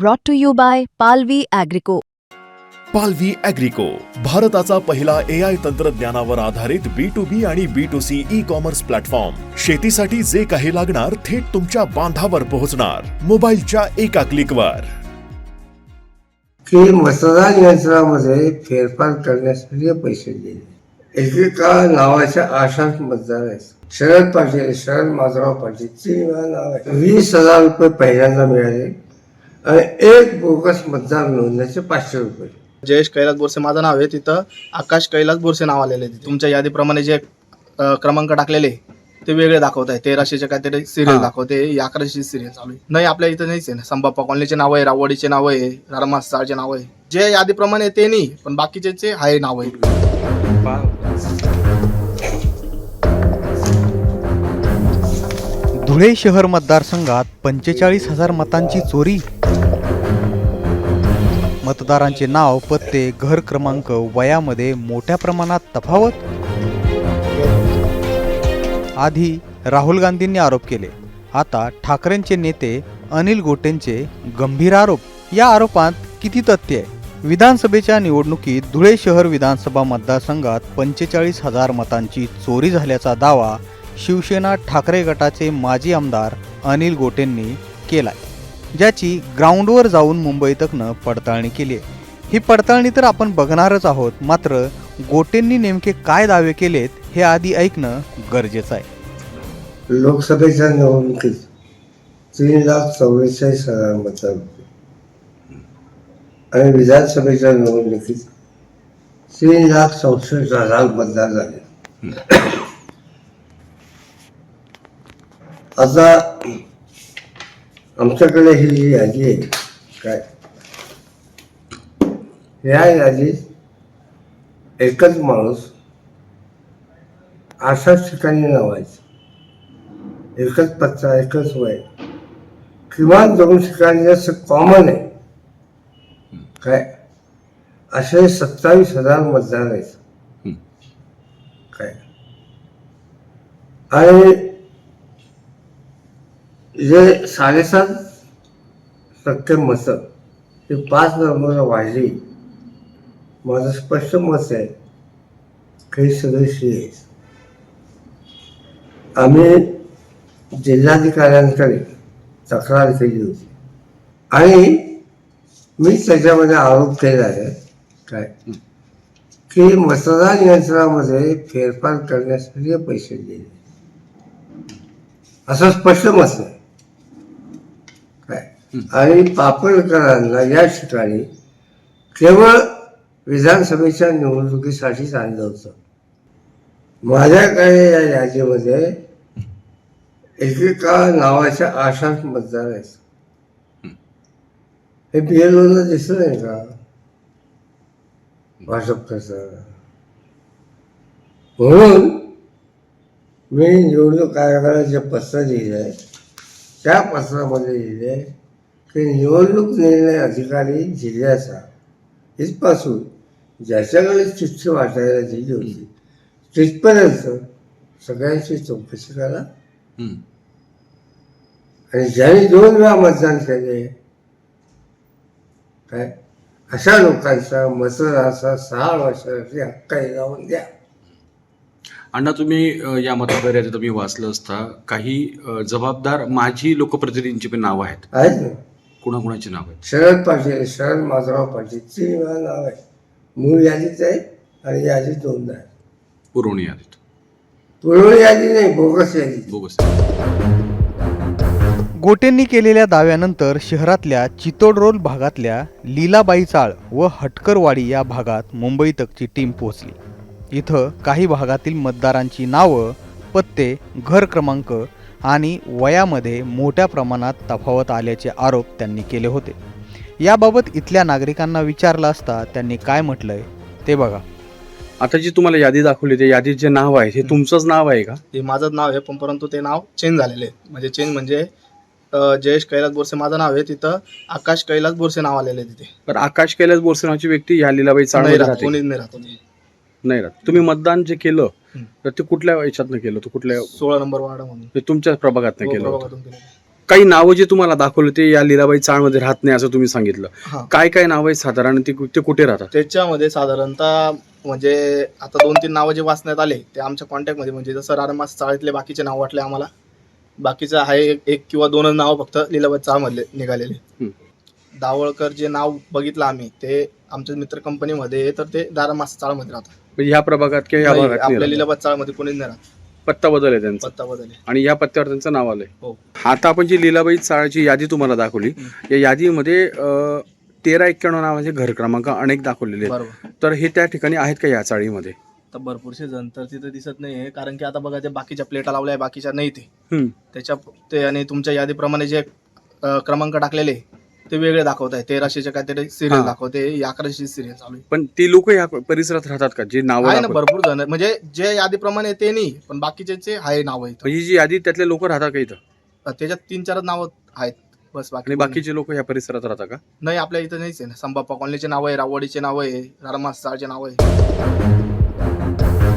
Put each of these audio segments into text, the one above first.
brought to you by Palvi Agrico. पालवी अॅग्रिको भारताचा पहिला ए आय तंत्रज्ञानावर आधारित बी टू बी आणि B two C E commerce platform शेतीसाठी जे काही लागणार थेट तुमच्या बांधावर पोहोचणार. मोबाईलच्या एका क्लिकवर की मतदान यंत्रामध्ये फेरफार करण्यासाठी पैसे दिले. एकेका नावाच्या आशात मतदार आहेत शरद पाटील शरद माधवराव पाटील तीन वेळा नाव आहे वीस हजार रुपये पहिल्यांदा मिळाले. आणि एक बोगस मतदार नोंदण्याचे पाचशे रुपये. जयेश कैलास बोरसे माझं नाव आहे तिथं. आकाश कैलास बोरसे नाव आलेले आहे तुमच्या यादीप्रमाणे जे अ, क्रमांक टाकलेले ते वेगळे दाखवत आहे. तेराशेचे काहीतरी सिरियल दाखवते अकराशे सिरियल चालू आहे. नाही आपल्या इथं नाहीच आहे ना. संबाप्पा कॉलनीचे नाव आहे रावडीचे नाव आहे रामासाळचे नाव आहे. जे यादीप्रमाणे आहे ते नाही पण बाकीचे जे आहे नाव आहे. धुळे शहर मतदारसंघात पंचेचाळीस हजार मतांची चोरी मतदारांचे नाव पत्ते घर क्रमांक वयामध्ये मोठ्या प्रमाणात तफावत? आधी राहुल गांधींनी आरोप केले. आता ठाकरेंचे नेते अनिल गोटेंचे गंभीर आरोप. या आरोपात किती तथ्य आहे? विधानसभेच्या निवडणुकीत धुळे शहर विधानसभा मतदारसंघात पंचेचाळीस हजार मतांची चोरी झाल्याचा दावा शिवसेना ठाकरे गटाचे माजी आमदार अनिल गोटेंनी केलाय. ज्याची ग्राउंडवर जाऊन मुंबई तकनं पडताळणी केली आहे. ही पडताळणी तर आपण बघणारच आहोत मात्र गोटेंनी नेमके काय दावे केलेत हे आधी ऐकणं गरजेचं आहे. लोकसभेच्या निवडणुकीत तीन लाख चव्वेचाळीस हजार मतदार होते आणि विधानसभेच्या निवडणुकीत तीन लाख चौसष्ट हजार मतदार झाले. आता आमच्याकडे ही जी यादी आहे काय या यादीत एकच माणूस. अशाच ठिकाणी नावायचं एकच पत्ता एकच वय. किमान दोन ठिकाणी असं कॉमन आहे. काय? असे सत्तावीस हजार मतदार आहेत. काय? आणि जे साडेसात सत्य मतं हे पाच नंबर वाढली. माझं स्पष्ट मत आहे काही सदस्य आहेत आम्ही जिल्हाधिकाऱ्यांकडे तक्रार केली होती. आणि मी त्याच्यामध्ये आरोप केला आहे काय? की मतदान यंत्रामध्ये फेरफार करण्यासाठी पैसे दिले. असं स्पष्ट मत आहे. आणि पापडकरांना या ठिकाणी केवळ विधानसभेच्या निवडणुकीसाठीच आणलं होतं. माझ्याकडे या यादीमध्ये एकेका नावाच्या आशात मतदार आहेत हे पी एल ओला दिसत नाही का? भाजपचं. म्हणून मी निवडणूक आयोगाला जे पत्र लिहिलं आहे त्या पत्रामध्ये लिहिले की निवडणूक निर्णय अधिकारी जिल्ह्याचा इथपासून ज्याच्याकडे चिठ्ठी वाटायला दिली होती तिथपर्यंत सगळ्यांची चौकशी करा. आणि ज्यांनी दोन वेळा मतदान केले काय? अशा लोकांचा मतदानाचा सहा वर्षासाठी हक्क लावून द्या. अण्णा तुम्ही या मतदार यादीत तुम्ही वाचलं असता काही जबाबदार माजी लोकप्रतिनिधींची पण नावं आहेत. आहेत ना. कुणाकुणाची नावं आहेत? शरद पाटील शरद माधवराव पाटील तीन वेळा नाव आहे. मूळ यादीत आहे आणि यादीत दोनदा आहे. पुरवणी यादीत. पुरवणी यादी नाही बोगस यादी. बोगस गोटेंनी केलेल्या दाव्यानंतर शहरातल्या चितोड भागातल्या लीलाबाई चाळ व हटकरवाडी या भागात मुंबई तकची टीम पोहोचली. इथं काही भागातील मतदारांची नावं पत्ते घर क्रमांक आणि वयामध्ये मोठ्या प्रमाणात तफावत आल्याचे आरोप त्यांनी केले होते. याबाबत इथल्या नागरिकांना विचारलं असता त्यांनी काय म्हटलंय ते बघा. आता जी तुम्हाला यादी दाखवली त्या यादीत जे नाव आहे हे तुमचंच नाव आहे का? ते माझंच नाव आहे पण परंतु ते नाव चेंज झालेले आहे म्हणजे चेंज म्हणजे अ, जयेश कैलास बोरसे माझं नाव आहे तिथं आकाश कैलास बोरसे नाव आलेले आहे तिथे. तर आकाश कैलास बोरसे नावाची व्यक्ती ह्या लीलाबाई नाही चाळमध्ये राहत राहते. कोणीच नाही राहतो ते. नाही राहत. तुम्ही मतदान जे केलं हं. तर ते कुठल्या याच्यातनं केलं? होतं कुठल्या सोळा नंबर वार्ड म्हणून. ते तुमच्याच प्रभागातनं केलं होतं. प्रभागातून आहे. काही नावं जे तुम्हाला दाखवलं ते या लीलाबाई चाळमध्ये राहत नाही असं तुम्ही सांगितलं. हा. काय काय नाव आहेत साधारण? ते ते कुठे राहतात? त्याच्यामध्ये साधारणतः म्हणजे आता दोन तीन नावं जे वाचण्यात आले ते आमच्या कॉन्टॅक्टमध्ये म्हणजे जसं रारमास चाळीतले बाकीचे नाव वाटले आम्हाला बाकीचं आहे एक- एक किंवा दोनच नाव फक्त लिलाबाई चाळमधले निघालेले. हम्म. दावळकर जे नाव बघितलं आम्ही ते आमच्या मित्र कंपनीमध्ये आहे, तर ते दारामास चाळमध्ये राहतात. म्हणजे ह्या प्रभागात किंवा ह्या भागात नाही आपल्या राहत. लिलाबाद चाळमध्ये कोणीच नाही राहत. पत्ता बदल आहे त्यांचा. पत्ता बदल आहे. आणि या पत्त्यावर त्यांचं नाव आलंय. हो. आता आपण जी लीलाबाई चाळाची यादी तुम्हाला दाखवली या यादीमध्ये अं, तेरा एक्क्याण्णव नावाचे घर क्रमांक अनेक दाखवलेले आहेत. बरोबर. तर हे त्या ठिकाणी आहेत का या चाळीमध्ये? तर भरपूरसे जण तर तिथं दिसत नाही आहे कारण की आता बघा ते बाकीच्या प्लेटा लावल्या आहे बाकीच्या नाही ते. हम्म. त्याच्या ते आणि तुमच्या यादीप्रमाणे जे अ, क्रमांक टाकलेले ते वेगळे दाखवत आहे. तेराशेचे काहीतरी सिरियल हा. दाखवते. अकराशे सिरियल चालू आहे. पण ती लोक या परिसरात राहतात का? जे नाव आहे ना भरपूर जण. म्हणजे जे यादीप्रमाणे ते नाही पण बाकीचे जे आहे नाव इथं. म्हणजे जी यादी त्यातले लोक राहतात का इथं? त्याच्यात तीन चार नाव आहेत. बस बाकी आणि बाकीचे लोक या परिसरात राहतात का? नाही आपल्या इथं नाहीच आहे ना. संबाप्पा कॉलनीचे नाव आहे रावडीचे नाव आहे रामासाळचे नाव आहे.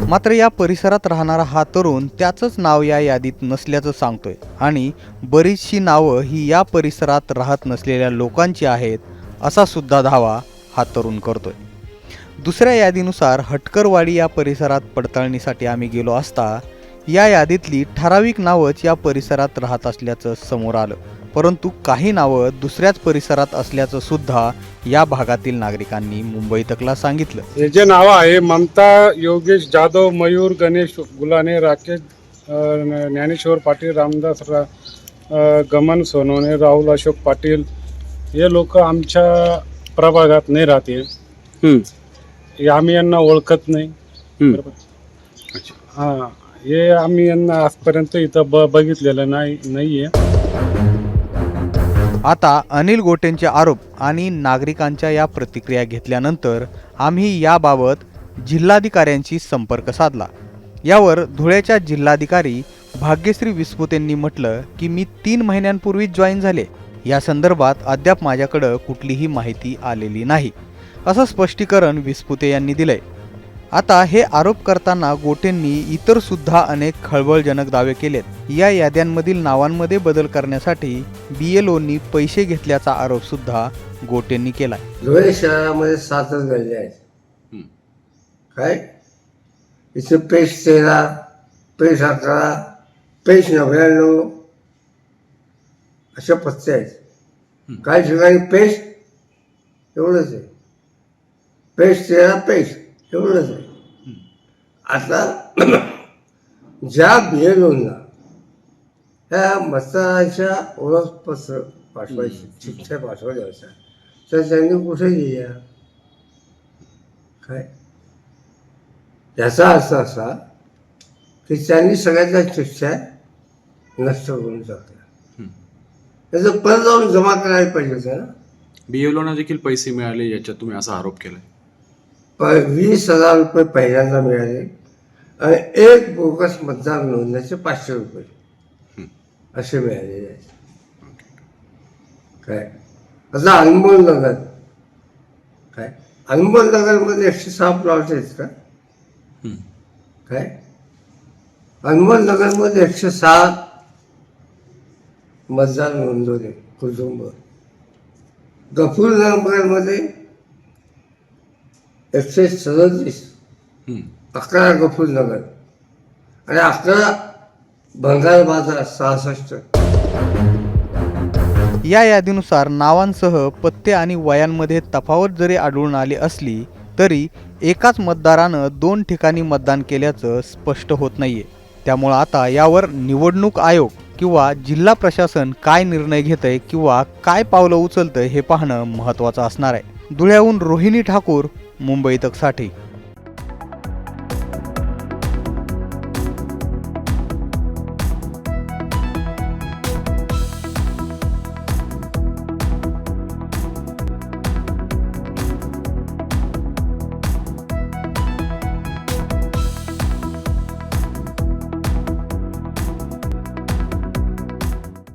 मात्र या परिसरात राहणारा हा तरुण त्याचंच नाव या यादीत नसल्याचं सांगतोय. आणि बरीचशी नावं ही या परिसरात राहत नसलेल्या लोकांची आहेत असा सुद्धा दावा हा तरुण करतोय. दुसऱ्या यादीनुसार हटकरवाडी या परिसरात पडताळणीसाठी आम्ही गेलो असता या यादीतली ठराविक नावंच या परिसरात राहत असल्याचं समोर आलं. परंतु काही नावं दुसऱ्याच परिसरात असल्याचं सुद्धा या भागातील नागरिकांनी मुंबई तकला सांगितलं हे जे नाव आहे ममता योगेश जाधव मयूर गणेश गुलाने राकेश अ, ज्ञानेश्वर पाटील रामदास रा अ, गमन सोनवणे राहुल अशोक पाटील हे लोक आमच्या प्रभागात नाही राहते हम्म. हे आम्ही यांना ओळखत नाही हम्म. अच्छा. हां हे आम्ही यांना आजपर्यंत इथं ब बघितलेलं नाही नाही आहे आता अनिल गोटेंचे आरोप आणि नागरिकांच्या या प्रतिक्रिया घेतल्यानंतर आम्ही याबाबत जिल्हाधिकाऱ्यांशी संपर्क साधला. यावर धुळ्याच्या जिल्हाधिकारी भाग्यश्री विस्पुतेंनी म्हटलं की मी तीन महिन्यांपूर्वीच जॉईन झाले. या संदर्भात अद्याप माझ्याकडं कुठलीही माहिती आलेली नाही. असं स्पष्टीकरण विस्पुते यांनी दिलंय. आता हे आरोप करताना गोटेंनी इतर सुद्धा अनेक खळबळजनक दावे केलेत. या याद्यांमधील नावांमध्ये बदल करण्यासाठी बीएलओनी पैसे घेतल्याचा आरोप सुद्धा गोटेंनी केलाय. धुळे शहरामध्ये सातच गल्ले आहेत. हम्म. काय? इथं पेश तेरा पेश अकरा पेश नव्याण्णव अशा पत्ते आहेत. काही ठिकाणी पेश एवढंच आहे. पेश तेरा पेश. एवढंच आहे. आता ज्या बिएलोना ह्या मतदाराच्या ओळखपत्र पाठवायची चिठ्ठ्या पाठवल्या होत्या तर त्यांनी कुठे दिल्या काय? याचा अर्थ असा की त्यांनी सगळ्याच्या चिठ्ठ्या नष्ट करून टाकल्या. त्याचं परत जाऊन जमा करायला पाहिजे होतं ना. BLO देखील पैसे मिळाले याच्यात तुम्ही असा आरोप केलाय. प वीस हजार रुपये पहिल्यांदा मिळाले आणि एक बोगस मतदार नोंदण्याचे पाचशे रुपये. असे मिळालेले आहेत काय? आता अनमोल नगर. काय? अनमोल नगरमध्ये एकशे सहा प्लॉट आहेत का. काय? अनमोल नगरमध्ये एकशे सहा मतदार नोंदवले कुटुंब. गफूर नगरमध्ये एकशे सदतीस. अकरा गफूर नगर आणि अकरा भंगार बाजार सहासष्ट. या यादीनुसार नावांसह पत्ते आणि वयांमध्ये तफावत जरी आढळून आली असली तरी एकाच मतदारानं दोन ठिकाणी मतदान केल्याचं स्पष्ट होत नाहीये. त्यामुळं आता यावर निवडणूक आयोग किंवा जिल्हा प्रशासन काय निर्णय घेतंय किंवा काय पावलं उचलतंय हे पाहणं महत्त्वाचं असणार आहे. धुळ्याहून रोहिणी ठाकूर मुंबई तकसाठी